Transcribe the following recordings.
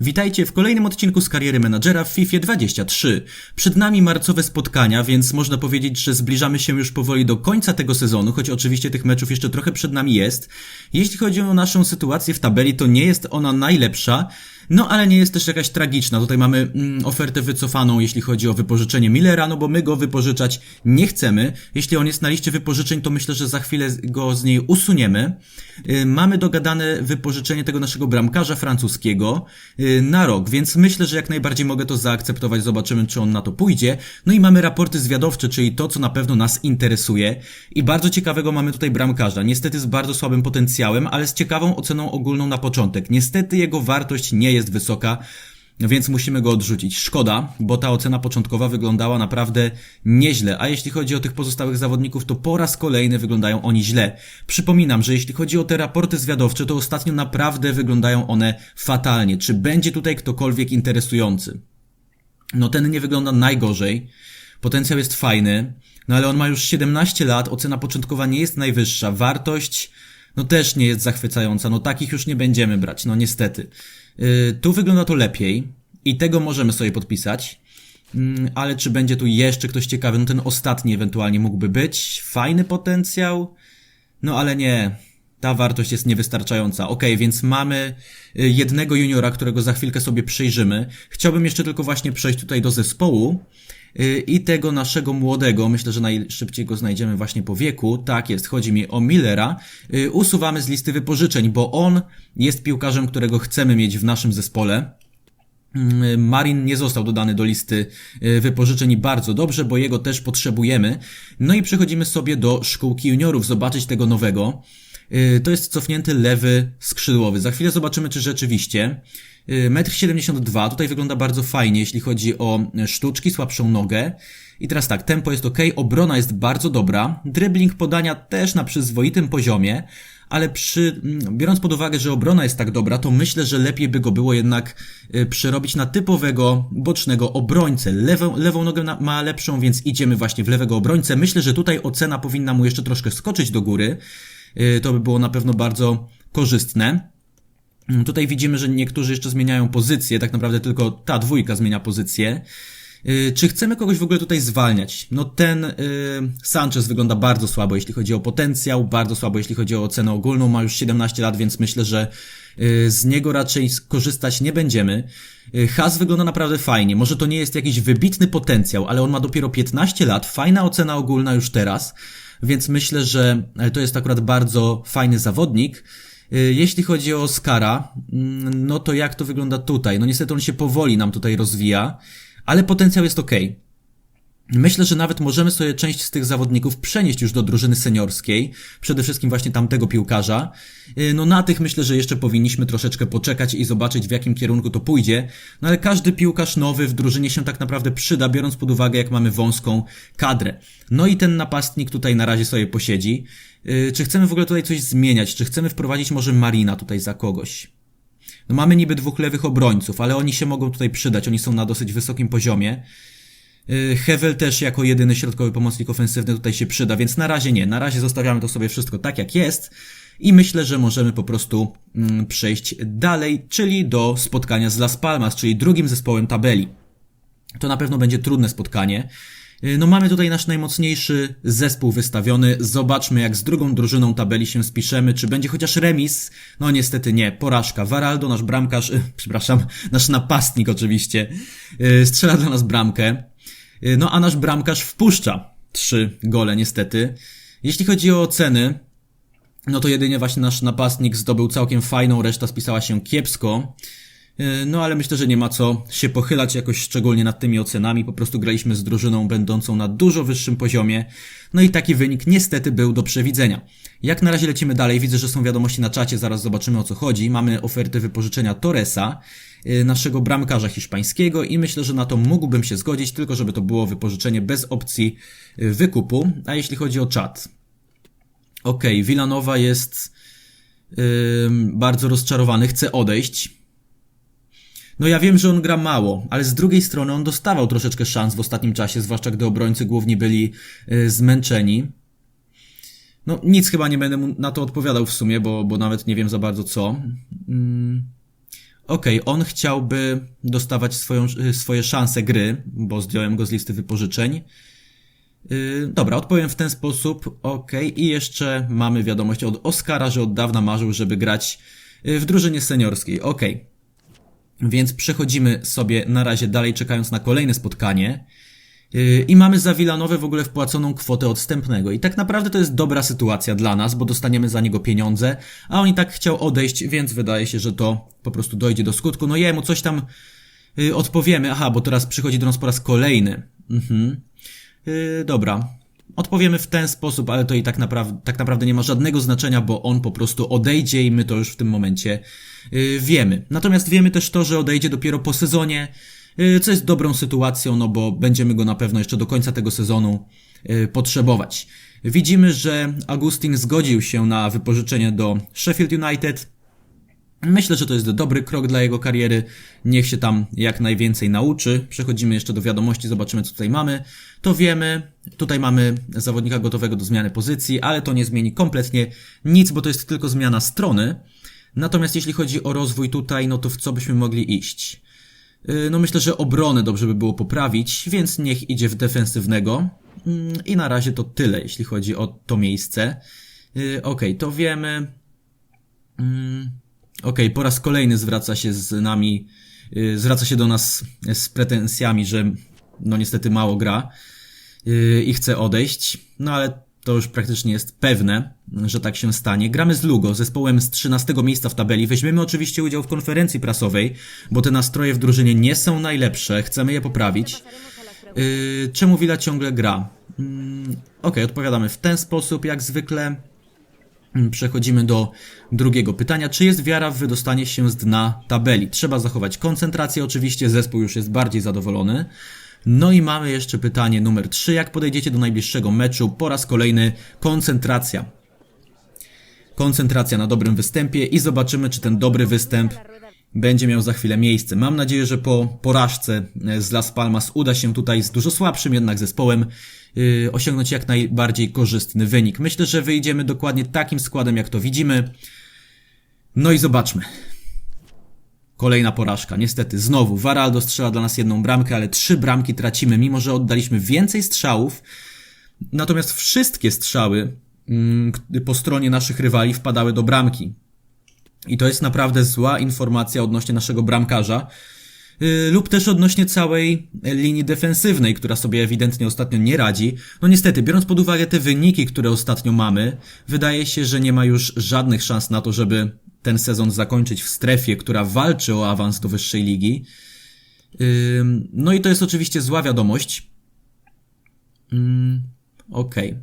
Witajcie w kolejnym odcinku z kariery menadżera w FIFA 23. Przed nami marcowe spotkania, więc można powiedzieć, że zbliżamy się już powoli do końca tego sezonu, choć oczywiście tych meczów jeszcze trochę przed nami jest. Jeśli chodzi o naszą sytuację w tabeli, to nie jest ona najlepsza, no ale nie jest też jakaś tragiczna. Tutaj mamy mm, ofertę wycofaną, jeśli chodzi o wypożyczenie Millera, no bo my go wypożyczać nie chcemy. Jeśli on jest na liście wypożyczeń, to myślę, że za chwilę go z niej usuniemy. Y, mamy dogadane wypożyczenie tego naszego bramkarza francuskiego y, na rok, więc myślę, że jak najbardziej mogę to zaakceptować. Zobaczymy, czy on na to pójdzie. No i mamy raporty zwiadowcze, czyli to, co na pewno nas interesuje. I bardzo ciekawego mamy tutaj bramkarza. Niestety z bardzo słabym potencjałem, ale z ciekawą oceną ogólną na początek. Niestety jego wartość nie jest wysoka, więc musimy go odrzucić. Szkoda, bo ta ocena początkowa wyglądała naprawdę nieźle, a jeśli chodzi o tych pozostałych zawodników, to po raz kolejny wyglądają oni źle. Przypominam, że jeśli chodzi o te raporty zwiadowcze, to ostatnio naprawdę wyglądają one fatalnie. Czy będzie tutaj ktokolwiek interesujący? No ten nie wygląda najgorzej. Potencjał jest fajny, no ale on ma już 17 lat, ocena początkowa nie jest najwyższa, wartość no też nie jest zachwycająca, no takich już nie będziemy brać, no niestety. Yy, tu wygląda to lepiej i tego możemy sobie podpisać. Yy, ale czy będzie tu jeszcze ktoś ciekawy? No ten ostatni ewentualnie mógłby być. Fajny potencjał. No ale nie. Ta wartość jest niewystarczająca. Ok, więc mamy y, jednego juniora, którego za chwilkę sobie przyjrzymy. Chciałbym jeszcze tylko właśnie przejść tutaj do zespołu y, i tego naszego młodego, myślę, że najszybciej go znajdziemy właśnie po wieku, tak jest, chodzi mi o Millera, y, usuwamy z listy wypożyczeń, bo on jest piłkarzem, którego chcemy mieć w naszym zespole. Mm, Marin nie został dodany do listy wypożyczeń i bardzo dobrze, bo jego też potrzebujemy. No i przechodzimy sobie do szkółki juniorów, zobaczyć tego nowego. Y, to jest cofnięty lewy skrzydłowy. Za chwilę zobaczymy, czy rzeczywiście. 1,72 m. Tutaj wygląda bardzo fajnie, jeśli chodzi o sztuczki, słabszą nogę. I teraz tak, tempo jest ok, obrona jest bardzo dobra, dribbling podania też na przyzwoitym poziomie, ale przy, biorąc pod uwagę, że obrona jest tak dobra, to myślę, że lepiej by go było jednak y, przerobić na typowego bocznego obrońcę. Lewą, lewą nogę ma lepszą, więc idziemy właśnie w lewego obrońcę. Myślę, że tutaj ocena powinna mu jeszcze troszkę skoczyć do góry. Y, to by było na pewno bardzo korzystne. Mm, tutaj widzimy, że niektórzy jeszcze zmieniają pozycję, tak naprawdę tylko ta dwójka zmienia pozycję. Y, czy chcemy kogoś w ogóle tutaj zwalniać? No ten y, Sanchez wygląda bardzo słabo, jeśli chodzi o potencjał, bardzo słabo, jeśli chodzi o ocenę ogólną, ma już 17 lat, więc myślę, że y, z niego raczej skorzystać nie będziemy. Y, Has wygląda naprawdę fajnie, może to nie jest jakiś wybitny potencjał, ale on ma dopiero 15 lat, fajna ocena ogólna już teraz więc myślę, że e, to jest akurat bardzo fajny zawodnik. E, jeśli chodzi o Oscara, mm, no to jak to wygląda tutaj? No niestety on się powoli nam tutaj rozwija, ale potencjał jest ok. Myślę, że nawet możemy sobie część z tych zawodników przenieść już do drużyny seniorskiej, przede wszystkim właśnie tamtego piłkarza. Y, no na tych myślę, że jeszcze powinniśmy troszeczkę poczekać i zobaczyć w jakim kierunku to pójdzie. No ale każdy piłkarz nowy w drużynie się tak naprawdę przyda, biorąc pod uwagę jak mamy wąską kadrę. No i ten napastnik tutaj na razie sobie posiedzi. Y, czy chcemy w ogóle tutaj coś zmieniać? Czy chcemy wprowadzić może Marina tutaj za kogoś? No mamy niby dwóch lewych obrońców, ale oni się mogą tutaj przydać, oni są na dosyć wysokim poziomie. Y, Hevel też jako jedyny środkowy pomocnik ofensywny tutaj się przyda, więc na razie nie. Na razie zostawiamy to sobie wszystko tak jak jest i myślę, że możemy po prostu mm, przejść dalej, czyli do spotkania z Las Palmas, czyli drugim zespołem tabeli. To na pewno będzie trudne spotkanie. Y, no mamy tutaj nasz najmocniejszy zespół wystawiony. Zobaczmy jak z drugą drużyną tabeli się spiszemy. Czy będzie chociaż remis? No niestety nie. Porażka. Varaldo, nasz bramkarz, przepraszam, nasz napastnik oczywiście, y, strzela dla nas bramkę. Y, no a nasz bramkarz wpuszcza trzy gole niestety. Jeśli chodzi o oceny, no to jedynie właśnie nasz napastnik zdobył całkiem fajną, reszta spisała się kiepsko. Y, no ale myślę, że nie ma co się pochylać jakoś szczególnie nad tymi ocenami. Po prostu graliśmy z drużyną będącą na dużo wyższym poziomie. No i taki wynik niestety był do przewidzenia. Jak na razie lecimy dalej, widzę, że są wiadomości na czacie, zaraz zobaczymy o co chodzi. Mamy ofertę wypożyczenia Torresa, naszego bramkarza hiszpańskiego i myślę, że na to mógłbym się zgodzić, tylko żeby to było wypożyczenie bez opcji y, wykupu. A jeśli chodzi o czat. Ok, Villanova jest yy, bardzo rozczarowany, chce odejść. No ja wiem, że on gra mało, ale z drugiej strony on dostawał troszeczkę szans w ostatnim czasie, zwłaszcza gdy obrońcy głównie byli yy, zmęczeni. No nic chyba nie będę mu na to odpowiadał w sumie, bo, bo nawet nie wiem za bardzo co. Mm. Okej, on chciałby dostawać swoją, y, swoje szanse gry, bo zdjąłem go z listy wypożyczeń. Yy, dobra, odpowiem w ten sposób. Okej, i jeszcze mamy wiadomość od Oskara, że od dawna marzył, żeby grać y, w drużynie seniorskiej. Okej. Więc przechodzimy sobie na razie dalej, czekając na kolejne spotkanie. Yy, I mamy za Villanowę w ogóle wpłaconą kwotę odstępnego. I tak naprawdę to jest dobra sytuacja dla nas, bo dostaniemy za niego pieniądze, a on i tak chciał odejść, więc wydaje się, że to po prostu dojdzie do skutku. No jemu coś tam yy, odpowiemy. Aha, bo teraz przychodzi do nas po raz kolejny. Mhm. Yy, dobra. Odpowiemy w ten sposób, ale to i tak, napraw- tak naprawdę nie ma żadnego znaczenia, bo on po prostu odejdzie i my to już w tym momencie wiemy. Natomiast wiemy też to, że odejdzie dopiero po sezonie, co jest dobrą sytuacją, no bo będziemy go na pewno jeszcze do końca tego sezonu yy, potrzebować. Widzimy, że Agustin zgodził się na wypożyczenie do Sheffield United. Myślę, że to jest dobry krok dla jego kariery. Niech się tam jak najwięcej nauczy. Przechodzimy jeszcze do wiadomości, zobaczymy co tutaj mamy. To wiemy. Tutaj mamy zawodnika gotowego do zmiany pozycji, ale to nie zmieni kompletnie nic, bo to jest tylko zmiana strony. Natomiast jeśli chodzi o rozwój tutaj, no to w co byśmy mogli iść? Yy, No myślę, że obronę dobrze by było poprawić, więc niech idzie w defensywnego. Mm, I na razie to tyle, jeśli chodzi o to miejsce. Yy, Okej, to wiemy. Mm, Okej, po raz kolejny zwraca się z nami, yy, zwraca się do nas z pretensjami, że no niestety mało gra i chce odejść. No ale to już praktycznie jest pewne, że tak się stanie. Gramy z Lugo, zespołem z 13 miejsca w tabeli. Weźmiemy oczywiście udział w konferencji prasowej, bo te nastroje w drużynie nie są najlepsze, chcemy je poprawić. Yy, czemu Willa ciągle gra? Mm, Okej, odpowiadamy w ten sposób, jak zwykle. Mm, Przechodzimy do drugiego pytania. Czy jest wiara w wydostanie się z dna tabeli? Trzeba zachować koncentrację, oczywiście zespół już jest bardziej zadowolony. No i mamy jeszcze pytanie numer 3. Jak podejdziecie do najbliższego meczu? Po raz kolejny koncentracja. Koncentracja na dobrym występie i zobaczymy, czy ten dobry występ będzie miał za chwilę miejsce. Mam nadzieję, że po porażce e, z Las Palmas uda się tutaj z dużo słabszym jednak zespołem yy, osiągnąć jak najbardziej korzystny wynik. Myślę, że wyjdziemy dokładnie takim składem, jak to widzimy. No i zobaczmy. Kolejna porażka. Niestety, znowu, Varaldo strzela dla nas jedną bramkę, ale trzy bramki tracimy, mimo że oddaliśmy więcej strzałów. Natomiast wszystkie strzały mm, po stronie naszych rywali wpadały do bramki. I to jest naprawdę zła informacja odnośnie naszego bramkarza. Yy, lub też odnośnie całej linii defensywnej, która sobie ewidentnie ostatnio nie radzi. No niestety, biorąc pod uwagę te wyniki, które ostatnio mamy, wydaje się, że nie ma już żadnych szans na to, żeby ten sezon zakończyć w strefie, która walczy o awans do wyższej ligi. No i to jest oczywiście zła wiadomość. Okej.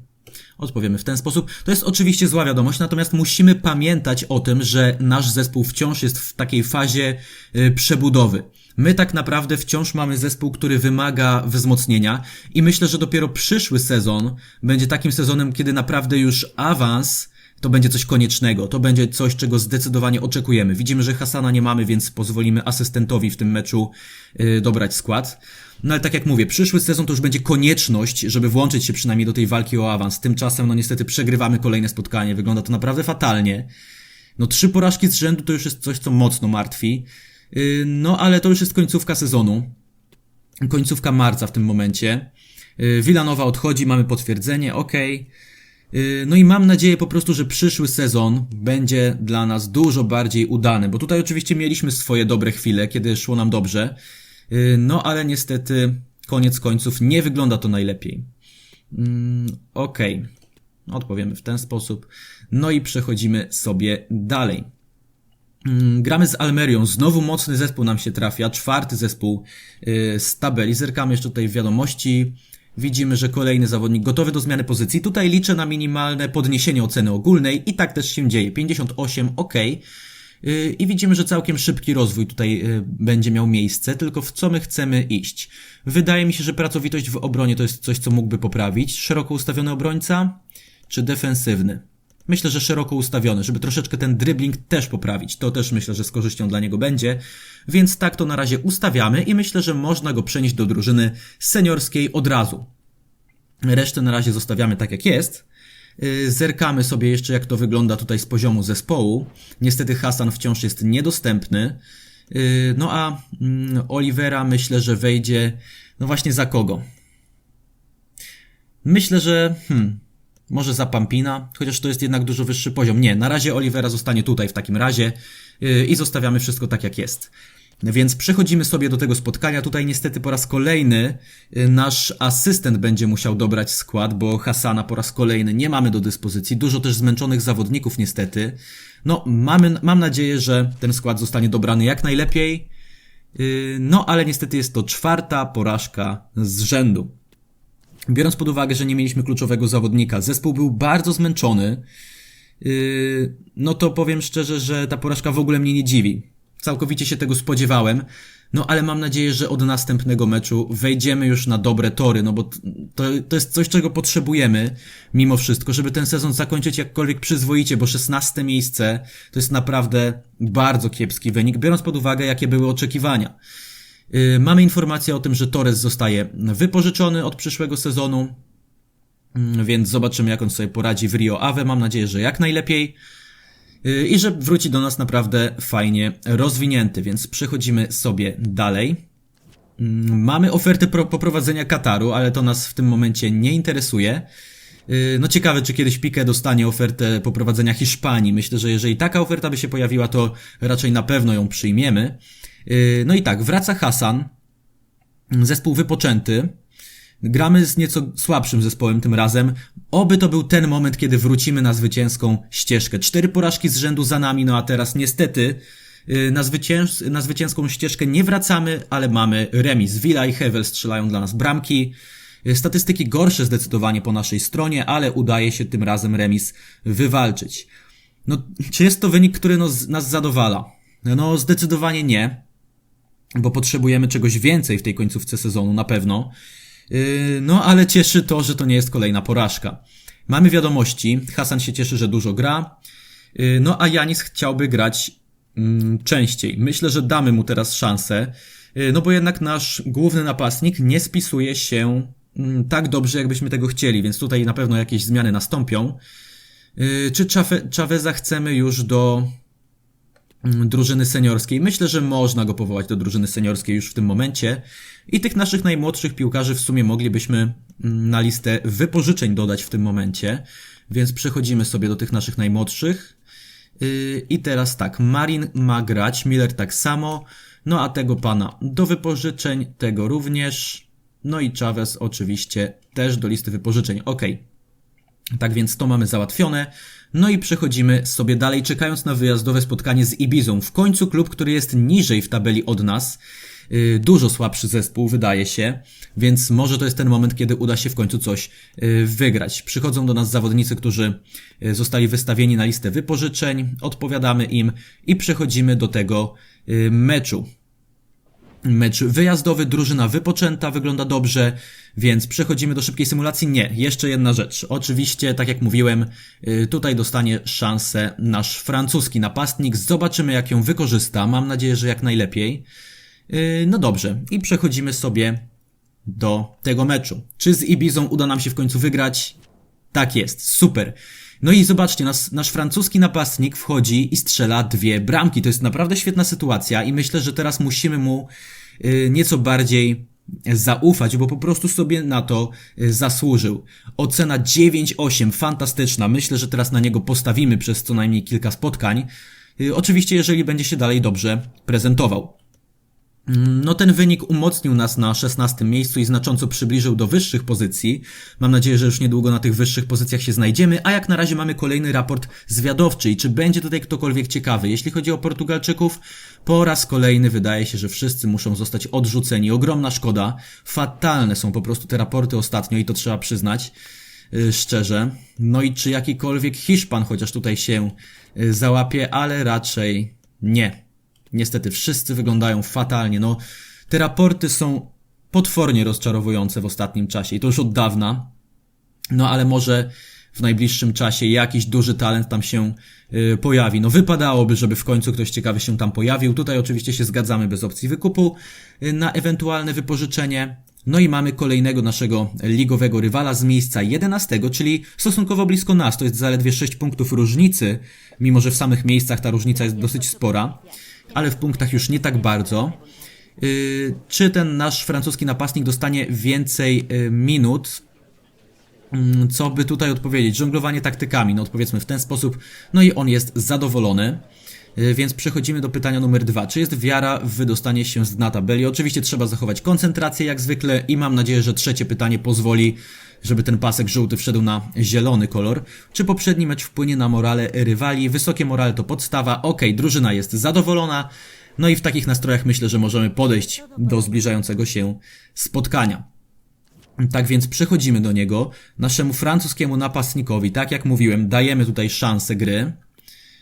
Odpowiemy w ten sposób. To jest oczywiście zła wiadomość, natomiast musimy pamiętać o tym, że nasz zespół wciąż jest w takiej fazie y, przebudowy. My tak naprawdę wciąż mamy zespół, który wymaga wzmocnienia i myślę, że dopiero przyszły sezon będzie takim sezonem, kiedy naprawdę już awans to będzie coś koniecznego, to będzie coś, czego zdecydowanie oczekujemy. Widzimy, że Hasana nie mamy, więc pozwolimy asystentowi w tym meczu yy, dobrać skład. No ale tak jak mówię, przyszły sezon to już będzie konieczność, żeby włączyć się przynajmniej do tej walki o awans. Tymczasem, no niestety przegrywamy kolejne spotkanie, wygląda to naprawdę fatalnie. No trzy porażki z rzędu to już jest coś, co mocno martwi. Yy, no ale to już jest końcówka sezonu. Końcówka marca w tym momencie. Yy, Villanova odchodzi, mamy potwierdzenie, okej. Yy, No i mam nadzieję po prostu, że przyszły sezon będzie dla nas dużo bardziej udany, bo tutaj oczywiście mieliśmy swoje dobre chwile, kiedy szło nam dobrze, Yy, no ale niestety koniec końców nie wygląda to najlepiej. Mm, Okej, odpowiemy w ten sposób. No i przechodzimy sobie dalej. Mm, Gramy z Almerią, znowu mocny zespół nam się trafia, czwarty zespół yy, z tabeli. Zerkamy jeszcze tutaj w wiadomości. Widzimy, że kolejny zawodnik gotowy do zmiany pozycji. Tutaj liczę na minimalne podniesienie oceny ogólnej i tak też się dzieje. 58, ok. I widzimy, że całkiem szybki rozwój tutaj yy, będzie miał miejsce, tylko w co my chcemy iść? Wydaje mi się, że pracowitość w obronie to jest coś, co mógłby poprawić. Szeroko ustawiony obrońca, czy defensywny? Myślę, że szeroko ustawiony, żeby troszeczkę ten dribbling też poprawić. To też myślę, że z korzyścią dla niego będzie. Więc tak to na razie ustawiamy i myślę, że można go przenieść do drużyny seniorskiej od razu. Resztę na razie zostawiamy tak jak jest. Yy, Zerkamy sobie jeszcze jak to wygląda tutaj z poziomu zespołu. Niestety Hasan wciąż jest niedostępny. Yy, No a mm, Olivera myślę, że wejdzie, no właśnie za kogo? Myślę, że hmm, może za Pampina, chociaż to jest jednak dużo wyższy poziom. Nie, na razie Olivera zostanie tutaj w takim razie yy, i zostawiamy wszystko tak jak jest. Więc przechodzimy sobie do tego spotkania. Tutaj niestety po raz kolejny yy, nasz asystent będzie musiał dobrać skład, bo Hasana po raz kolejny nie mamy do dyspozycji. Dużo też zmęczonych zawodników niestety. No, mamy, mam nadzieję, że ten skład zostanie dobrany jak najlepiej. Yy, No, ale niestety jest to czwarta porażka z rzędu. Biorąc pod uwagę, że nie mieliśmy kluczowego zawodnika, zespół był bardzo zmęczony, yy, no to powiem szczerze, że ta porażka w ogóle mnie nie dziwi. Całkowicie się tego spodziewałem, no ale mam nadzieję, że od następnego meczu wejdziemy już na dobre tory, no bo to, to jest coś, czego potrzebujemy mimo wszystko, żeby ten sezon zakończyć jakkolwiek przyzwoicie, bo 16 miejsce to jest naprawdę bardzo kiepski wynik, biorąc pod uwagę, jakie były oczekiwania. Yy, Mamy informację o tym, że Torres zostaje wypożyczony od przyszłego sezonu, Mm, więc zobaczymy, jak on sobie poradzi w Rio Ave. Mam nadzieję, że jak najlepiej. Yy, I że wróci do nas naprawdę fajnie rozwinięty, więc przechodzimy sobie dalej. Mm, Mamy ofertę pro- poprowadzenia Kataru, ale to nas w tym momencie nie interesuje. Yy, No ciekawe, czy kiedyś Piqué dostanie ofertę poprowadzenia Hiszpanii. Myślę, że jeżeli taka oferta by się pojawiła, to raczej na pewno ją przyjmiemy. Yy, No i tak, wraca Hasan, zespół wypoczęty. Gramy z nieco słabszym zespołem tym razem. Oby to był ten moment, kiedy wrócimy na zwycięską ścieżkę. Cztery porażki z rzędu za nami, no a teraz niestety yy, na, zwycięs na zwycięską ścieżkę nie wracamy, ale mamy remis. Villa i Hevel strzelają dla nas bramki. Yy, Statystyki gorsze zdecydowanie po naszej stronie, ale udaje się tym razem remis wywalczyć. No, czy jest to wynik, który nas zadowala? No, zdecydowanie nie bo potrzebujemy czegoś więcej w tej końcówce sezonu, na pewno. Yy, No, ale cieszy to, że to nie jest kolejna porażka. Mamy wiadomości, Hasan się cieszy, że dużo gra, Yy, no a Janis chciałby grać mm, częściej. Myślę, że damy mu teraz szansę, yy, no bo jednak nasz główny napastnik nie spisuje się mm, tak dobrze, jakbyśmy tego chcieli, więc tutaj na pewno jakieś zmiany nastąpią. Czy Chaveza chcemy już do drużyny seniorskiej. Myślę, że można go powołać do drużyny seniorskiej już w tym momencie. I tych naszych najmłodszych piłkarzy w sumie moglibyśmy mm, na listę wypożyczeń dodać w tym momencie. Więc przechodzimy sobie do tych naszych najmłodszych. Yy, I teraz tak, Marin ma grać, Miller tak samo, no a tego pana do wypożyczeń, tego również. No i Chavez oczywiście też do listy wypożyczeń. Okej. Tak więc to mamy załatwione. No i przechodzimy sobie dalej, czekając na wyjazdowe spotkanie z Ibizą. W końcu klub, który jest niżej w tabeli od nas. Yy, Dużo słabszy zespół, wydaje się, więc może to jest ten moment, kiedy uda się w końcu coś yy, wygrać. Przychodzą do nas zawodnicy, którzy yy, zostali wystawieni na listę wypożyczeń, odpowiadamy im i przechodzimy do tego meczu. Mecz wyjazdowy, drużyna wypoczęta, wygląda dobrze, więc przechodzimy do szybkiej symulacji. Nie, jeszcze jedna rzecz. Oczywiście, tak jak mówiłem, y, tutaj dostanie szansę nasz francuski napastnik. Zobaczymy, jak ją wykorzysta. Mam nadzieję, że jak najlepiej. Y, No dobrze, i przechodzimy sobie do tego meczu. Czy z Ibizą uda nam się w końcu wygrać? Tak jest, super. No i zobaczcie, nas, nasz francuski napastnik wchodzi i strzela dwie bramki. To jest naprawdę świetna sytuacja i myślę, że teraz musimy mu y, nieco bardziej zaufać, bo po prostu sobie na to y, zasłużył. Ocena 9,8, fantastyczna. Myślę, że teraz na niego postawimy przez co najmniej kilka spotkań. Y, Oczywiście, jeżeli będzie się dalej dobrze prezentował. No ten wynik umocnił nas na 16 miejscu i znacząco przybliżył do wyższych pozycji. Mam nadzieję, że już niedługo na tych wyższych pozycjach się znajdziemy, a jak na razie mamy kolejny raport zwiadowczy i czy będzie tutaj ktokolwiek ciekawy. Jeśli chodzi o Portugalczyków, po raz kolejny wydaje się, że wszyscy muszą zostać odrzuceni. Ogromna szkoda. Fatalne są po prostu te raporty ostatnio i to trzeba przyznać y, szczerze. No i czy jakikolwiek Hiszpan chociaż tutaj się y, załapie, ale raczej nie. Niestety wszyscy wyglądają fatalnie. No, te raporty są potwornie rozczarowujące w ostatnim czasie i to już od dawna. No ale może w najbliższym czasie jakiś duży talent tam się y, pojawi. No wypadałoby, żeby w końcu ktoś ciekawy się tam pojawił. Tutaj oczywiście się zgadzamy bez opcji wykupu y, na ewentualne wypożyczenie. No i mamy kolejnego naszego ligowego rywala z miejsca 11, czyli stosunkowo blisko nas. To jest zaledwie 6 punktów różnicy, mimo że w samych miejscach ta różnica jest dosyć spora. Ale w punktach już nie tak bardzo. Yy, czy ten nasz francuski napastnik dostanie więcej yy, minut? Mm, Co by tutaj odpowiedzieć? Żonglowanie taktykami, no odpowiedzmy w ten sposób. No i on jest zadowolony. Yy, Więc przechodzimy do pytania numer dwa. Czy jest wiara w wydostanie się z dna tabeli? Oczywiście trzeba zachować koncentrację jak zwykle i mam nadzieję, że trzecie pytanie pozwoli, żeby ten pasek żółty wszedł na zielony kolor. Czy poprzedni mecz wpłynie na morale rywali? Wysokie morale to podstawa. Okej, drużyna jest zadowolona. No i w takich nastrojach myślę, że możemy podejść do zbliżającego się spotkania. Tak więc przechodzimy do niego, naszemu francuskiemu napastnikowi, tak jak mówiłem, dajemy tutaj szansę gry.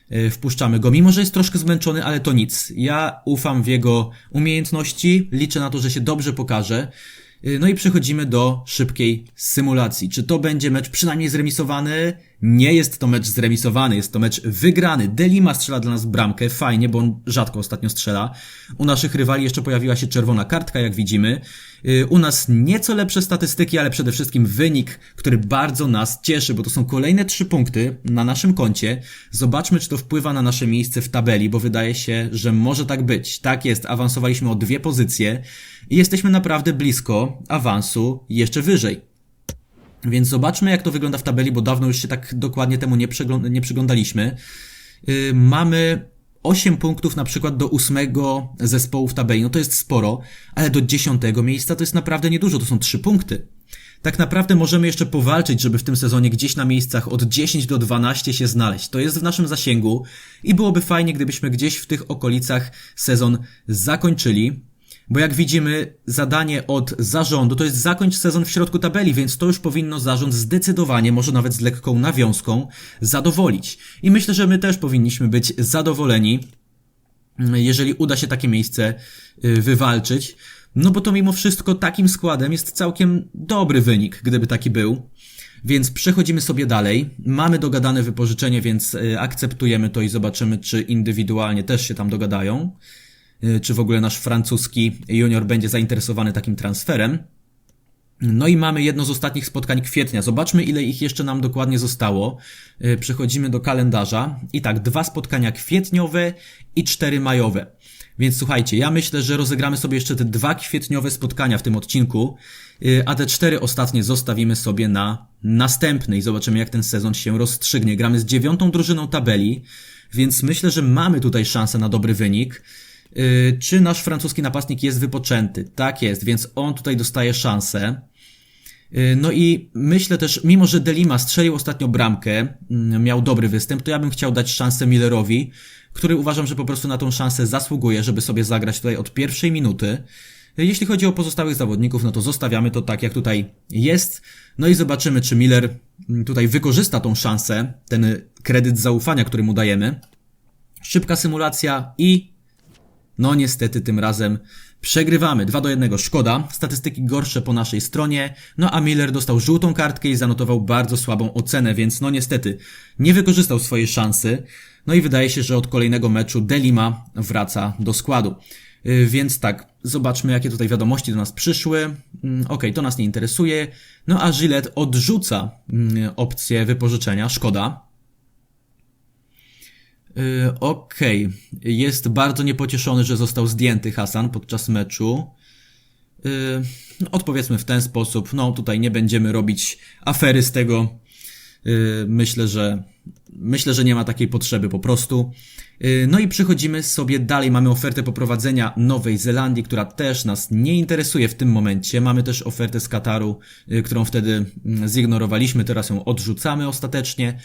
Yy, Wpuszczamy go, mimo że jest troszkę zmęczony, ale to nic. Ja ufam w jego umiejętności, liczę na to, że się dobrze pokaże. Yy, No i przechodzimy do szybkiej symulacji. Czy to będzie mecz przynajmniej zremisowany? Nie jest to mecz zremisowany, jest to mecz wygrany. Delima strzela dla nas bramkę, fajnie, bo on rzadko ostatnio strzela. U naszych rywali jeszcze pojawiła się czerwona kartka, jak widzimy. Yy, U nas nieco lepsze statystyki, ale przede wszystkim wynik, który bardzo nas cieszy, bo to są kolejne trzy punkty na naszym koncie. Zobaczmy, czy to wpływa na nasze miejsce w tabeli, bo wydaje się, że może tak być. Tak jest, awansowaliśmy o dwie pozycje i jesteśmy naprawdę blisko awansu jeszcze wyżej. Więc zobaczmy, jak to wygląda w tabeli, bo dawno już się tak dokładnie temu nie, przeglą- nie przyglądaliśmy. Yy, mamy 8 punktów na przykład do ósmego zespołu w tabeli, no to jest sporo, ale do dziesiątego miejsca to jest naprawdę niedużo, to są 3 punkty. Tak naprawdę możemy jeszcze powalczyć, żeby w tym sezonie gdzieś na miejscach od 10 do 12 się znaleźć. To jest w naszym zasięgu i byłoby fajnie, gdybyśmy gdzieś w tych okolicach sezon zakończyli. Bo jak widzimy, zadanie od zarządu to jest zakończ sezon w środku tabeli, więc to już powinno zarząd zdecydowanie, może nawet z lekką nawiązką, zadowolić. I myślę, że my też powinniśmy być zadowoleni, jeżeli uda się takie miejsce y, wywalczyć. No bo to mimo wszystko takim składem jest całkiem dobry wynik, gdyby taki był. Więc przechodzimy sobie dalej. Mamy dogadane wypożyczenie, więc y, akceptujemy to i zobaczymy, czy indywidualnie też się tam dogadają. Y, Czy w ogóle nasz francuski junior będzie zainteresowany takim transferem. No i mamy jedno z ostatnich spotkań kwietnia. Zobaczmy, ile ich jeszcze nam dokładnie zostało. Yy, Przechodzimy do kalendarza. I tak, dwa spotkania kwietniowe i cztery majowe. Więc słuchajcie, ja myślę, że rozegramy sobie jeszcze te dwa kwietniowe spotkania w tym odcinku, yy, a te cztery ostatnie zostawimy sobie na następny i zobaczymy, jak ten sezon się rozstrzygnie. Gramy z dziewiątą drużyną tabeli, więc myślę, że mamy tutaj szansę na dobry wynik. Yy, Czy nasz francuski napastnik jest wypoczęty? Tak jest, więc on tutaj dostaje szansę. Yy, No i myślę też, mimo że Delima strzelił ostatnio bramkę, mm, miał dobry występ, to ja bym chciał dać szansę Millerowi, który uważam, że po prostu na tą szansę zasługuje, żeby sobie zagrać tutaj od pierwszej minuty. Yy, Jeśli chodzi o pozostałych zawodników, no to zostawiamy to tak, jak tutaj jest. No i zobaczymy, czy Miller mm, tutaj wykorzysta tą szansę, ten kredyt zaufania, który mu dajemy. Szybka symulacja i no niestety tym razem przegrywamy 2 do 1. Szkoda, statystyki gorsze po naszej stronie, no a Miller dostał żółtą kartkę i zanotował bardzo słabą ocenę, więc no niestety nie wykorzystał swojej szansy. No i wydaje się, że od kolejnego meczu Delima wraca do składu. Yy, Więc tak, zobaczmy jakie tutaj wiadomości do nas przyszły. Mm, Okej, to nas nie interesuje. No a Gillette odrzuca mm, opcję wypożyczenia, szkoda. Yy, Okej, jest bardzo niepocieszony, że został zdjęty Hasan podczas meczu. Yy, no, odpowiedzmy w ten sposób, no tutaj nie będziemy robić afery z tego. Yy, myślę, że myślę, że nie ma takiej potrzeby po prostu. No i przechodzimy sobie dalej. Mamy ofertę poprowadzenia Nowej Zelandii, która też nas nie interesuje w tym momencie. Mamy też ofertę z Kataru, którą wtedy mm, zignorowaliśmy, teraz ją odrzucamy ostatecznie.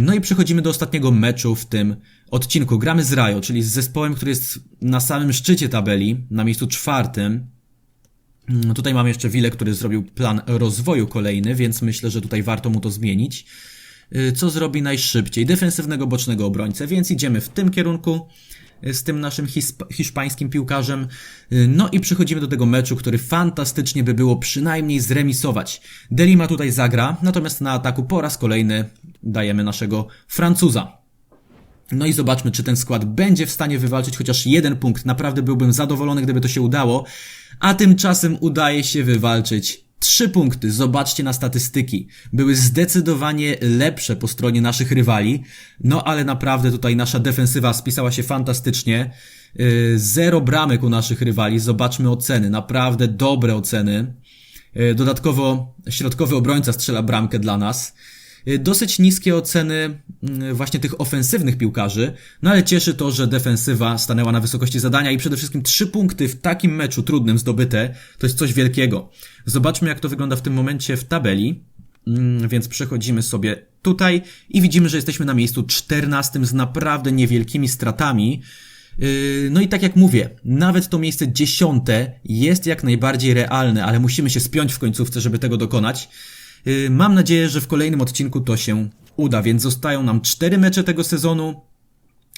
No i przechodzimy do ostatniego meczu w tym odcinku. Gramy z Rajo, czyli z zespołem, który jest na samym szczycie tabeli, na miejscu czwartym. Mm, Tutaj mamy jeszcze Wille, który zrobił plan rozwoju kolejny, więc myślę, że tutaj warto mu to zmienić. Y, Co zrobi najszybciej? Defensywnego bocznego obrońcę, więc idziemy w tym kierunku y, z tym naszym hiszpańskim piłkarzem. Y, No i przechodzimy do tego meczu, który fantastycznie by było przynajmniej zremisować. Delima tutaj zagra, natomiast na ataku po raz kolejny dajemy naszego Francuza. No i zobaczmy, czy ten skład będzie w stanie wywalczyć chociaż jeden punkt. Naprawdę byłbym zadowolony, gdyby to się udało. A tymczasem udaje się wywalczyć trzy punkty. Zobaczcie na statystyki. Były zdecydowanie lepsze po stronie naszych rywali. No ale naprawdę tutaj nasza defensywa spisała się fantastycznie. Yy, Zero bramek u naszych rywali. Zobaczmy oceny. Naprawdę dobre oceny. Yy, Dodatkowo środkowy obrońca strzela bramkę dla nas. Yy, Dosyć niskie oceny yy, właśnie tych ofensywnych piłkarzy, no ale cieszy to, że defensywa stanęła na wysokości zadania i przede wszystkim trzy punkty w takim meczu trudnym zdobyte to jest coś wielkiego. Zobaczmy jak to wygląda w tym momencie w tabeli. Mm, Więc przechodzimy sobie tutaj i widzimy, że jesteśmy na miejscu 14 z naprawdę niewielkimi stratami. Yy, No i tak jak mówię, nawet to miejsce dziesiąte jest jak najbardziej realne, ale musimy się spiąć w końcówce, żeby tego dokonać. Yy, Mam nadzieję, że w kolejnym odcinku to się uda, więc zostają nam cztery mecze tego sezonu.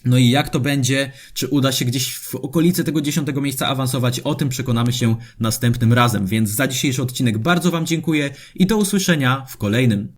No i jak to będzie, czy uda się gdzieś w okolicy tego dziesiątego miejsca awansować, o tym przekonamy się następnym razem. Więc za dzisiejszy odcinek bardzo Wam dziękuję i do usłyszenia w kolejnym.